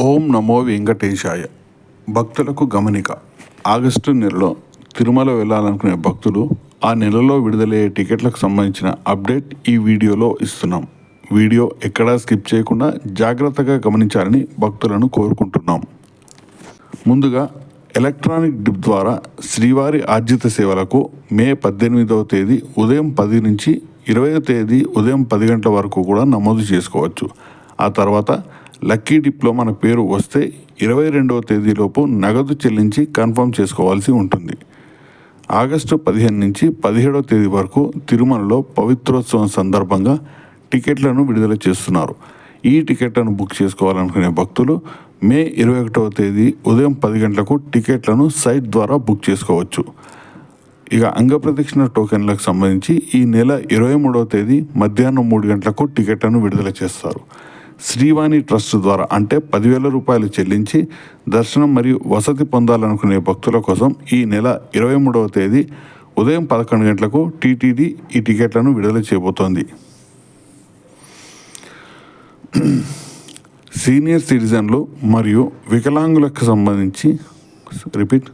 ఓం నమో వెంకటేశాయ. భక్తులకు గమనిక. ఆగస్టు నెలలో తిరుమల వెళ్ళాలనుకునే భక్తులు ఆ నెలలో విడుదలయ్యే టికెట్లకు సంబంధించిన అప్డేట్ ఈ వీడియోలో ఇస్తున్నాం. వీడియో ఎక్కడా స్కిప్ చేయకుండా జాగ్రత్తగా గమనించాలని భక్తులను కోరుకుంటున్నాం. ముందుగా ఎలక్ట్రానిక్ డిప్ ద్వారా శ్రీవారి ఆర్జిత సేవలకు మే పద్దెనిమిదవ తేదీ ఉదయం పది నుంచి ఇరవై తేదీ ఉదయం పది గంటల వరకు కూడా నమోదు చేసుకోవచ్చు. ఆ తర్వాత లక్కీ డిప్లో మన పేరు వస్తే ఇరవై రెండవ తేదీలోపు నగదు చెల్లించి కన్ఫర్మ్ చేసుకోవాల్సి ఉంటుంది. ఆగస్టు పదిహేను నుంచి పదిహేడవ తేదీ వరకు తిరుమలలో పవిత్రోత్సవం సందర్భంగా టికెట్లను విడుదల చేస్తున్నారు. ఈ టికెట్లను బుక్ చేసుకోవాలనుకునే భక్తులు మే ఇరవై ఒకటవ తేదీ ఉదయం పది గంటలకు టికెట్లను సైట్ ద్వారా బుక్ చేసుకోవచ్చు. ఇక అంగప్రదక్షిణ టోకెన్లకు సంబంధించి ఈ నెల ఇరవై మూడవ తేదీ మధ్యాహ్నం మూడు గంటలకు టికెట్లను విడుదల చేస్తారు. శ్రీవాణి ట్రస్ట్ ద్వారా అంటే పదివేల రూపాయలు చెల్లించి దర్శనం మరియు వసతి పొందాలనుకునే భక్తుల కోసం ఈ నెల ఇరవై మూడవ తేదీ ఉదయం పదకొండు గంటలకు టీటీడీ ఈ టికెట్లను విడుదల చేయబోతోంది. సీనియర్ సిటిజన్లు మరియు వికలాంగులకు సంబంధించి రిపీట్.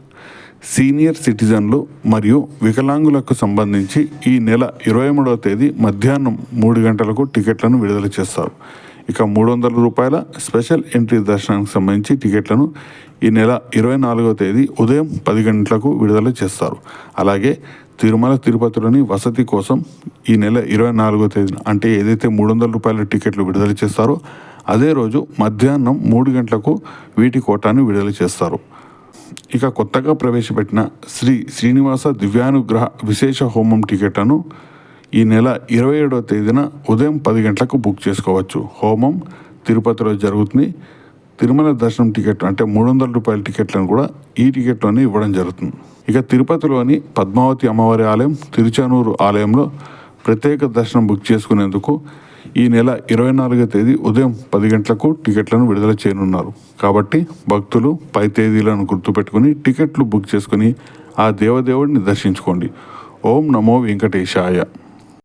సీనియర్ సిటిజన్లు మరియు వికలాంగులకు సంబంధించి ఈ నెల ఇరవై మూడవ తేదీ మధ్యాహ్నం మూడు గంటలకు టికెట్లను విడుదల చేస్తారు. ఇక మూడు వందల రూపాయల స్పెషల్ ఎంట్రీ దర్శనానికి సంబంధించి టికెట్లను ఈ నెల ఇరవై నాలుగవ తేదీ ఉదయం పది గంటలకు విడుదల చేస్తారు. అలాగే తిరుమల తిరుపతిలోని వసతి కోసం ఈ నెల ఇరవై నాలుగో తేదీన అంటే ఏదైతే మూడు వందల రూపాయల టికెట్లు విడుదల చేస్తారో అదే రోజు మధ్యాహ్నం మూడు గంటలకు వీటి కోటాను విడుదల చేస్తారు. ఇక కొత్తగా ప్రవేశపెట్టిన శ్రీ శ్రీనివాస దివ్యానుగ్రహ విశేష హోమం టికెట్లను ఈ నెల ఇరవై ఏడవ తేదీన ఉదయం పది గంటలకు బుక్ చేసుకోవచ్చు. హోమం తిరుపతిలో జరుగుతుంది. తిరుమల దర్శనం టికెట్ అంటే మూడు వందల రూపాయల టికెట్లను కూడా ఈ టికెట్లోనే ఇవ్వడం జరుగుతుంది. ఇక తిరుపతిలోని పద్మావతి అమ్మవారి ఆలయం తిరుచానూరు ఆలయంలో ప్రత్యేక దర్శనం బుక్ చేసుకునేందుకు ఈ నెల ఇరవై నాలుగో తేదీ ఉదయం పది గంటలకు టికెట్లను విడుదల చేయనున్నారు. కాబట్టి భక్తులు పై తేదీలను గుర్తుపెట్టుకుని టికెట్లు బుక్ చేసుకుని ఆ దేవదేవుడిని దర్శించుకోండి. ఓం నమో వెంకటేశాయ.